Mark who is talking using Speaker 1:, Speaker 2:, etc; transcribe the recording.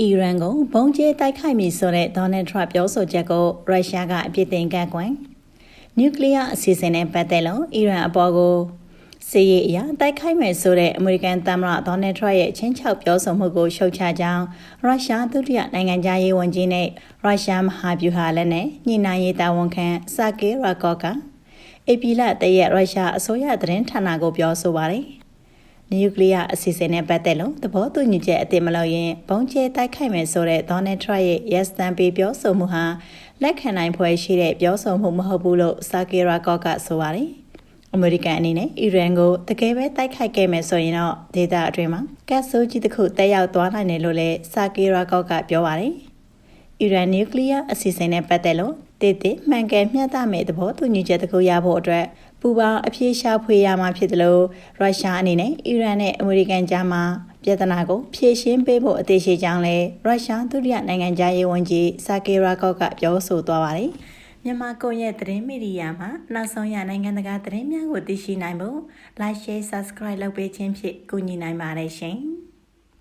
Speaker 1: အီရန်ကိုဘုံကျဲတိုက်ခိုက်မည်ဆိုတဲ့ဒေါ်နယ်ထရန့်ပြောဆိုချက်ကိုရုရှားကအပြစ်တင်ကန့်ကွက်နျူကလ িয়ার အစီအစဉ်နဲ့ပတ်သက်လို့အီရန်အပေါ်ကိုစီးရီအရာတိုက်ခိုက်မယ်ဆိုတဲ့အမေရိကန်သမ္မတဒေါ်နယ်ထရန့်ရဲ့ချင်းချောက်ပြောဆိုမှုကိုရှုတ်ချကြောင်းရုရှားဒုတိယနိုင်ငံသားရေးဝန်ကြီးနဲ့ရုရှားမဟာဗျူဟာလက်နဲ့ညှိနှိုင်းရေးတာဝန်ခံဆာကေရာကော့ကအေပီလာတရဲ့ရုရှားအစိုးရသတင်းဌာနကိုပြောဆိုပါတယ် နျူကလ িয়ার အစီအစဉ်နဲ့ပတ်သက်လို့သဘောတူညီချက်အတိမလို့ရင်ဘုံကျဲတိုက်ခိုက်မယ်ဆိုတဲ့ဒေါ်နယ်ထရန့်ရဲ့ yes တန်ပေးပြောဆိုမှုဟာလက်ခံနိုင်ဖွယ်ရှိတဲ့ပြောဆိုမှုမဟုတ်ဘူးလို့ဆာကေရာကော့ကဆိုပါတယ်။အမေရိကန်အနေနဲ့အီရန်ကိုတကယ်ပဲတိုက်ခိုက်ခဲ့မယ်ဆိုရင်တော့ဒေသအတွင်းမှာကတ်ဆိုးကြီးတစ်ခုတက်ရောက်သွားနိုင်တယ်လို့လည်းဆာကေရာကော့ကပြောပါတယ်။ အီရန်နျူကလ িয়ার အစီအစဉ်နဲ့ပတ်သက်လို့တည်တည်မှန်ကန်မျှတမဲ့သဘောတူညီချက်တစ်ခုရဖို့အတွက်ပူပေါင်းအပြေရှားဖွေရမှာဖြစ်တယ်လို့ရုရှားအနေနဲ့အီရန်နဲ့အမေရိကန်ကြားမှာပြဿနာကိုဖြေရှင်းပေးဖို့အသေးရှိကြောင်းလည်းရုရှားဒုတိယနိုင်ငံသားရေးဝန်ကြီးဆာကေရာကော့ကပြောဆိုသွားပါတယ်။မြန်မာကွန်ရက်သတင်းမီဒီယာမှာနောက်ဆုံးရနိုင်ငံတကာသတင်းများကိုသိရှိနိုင်ဖို့ Like Share Subscribe လုပ်ပေးခြင်းဖြင့်ကူညီနိုင်ပါတယ်ရှင်။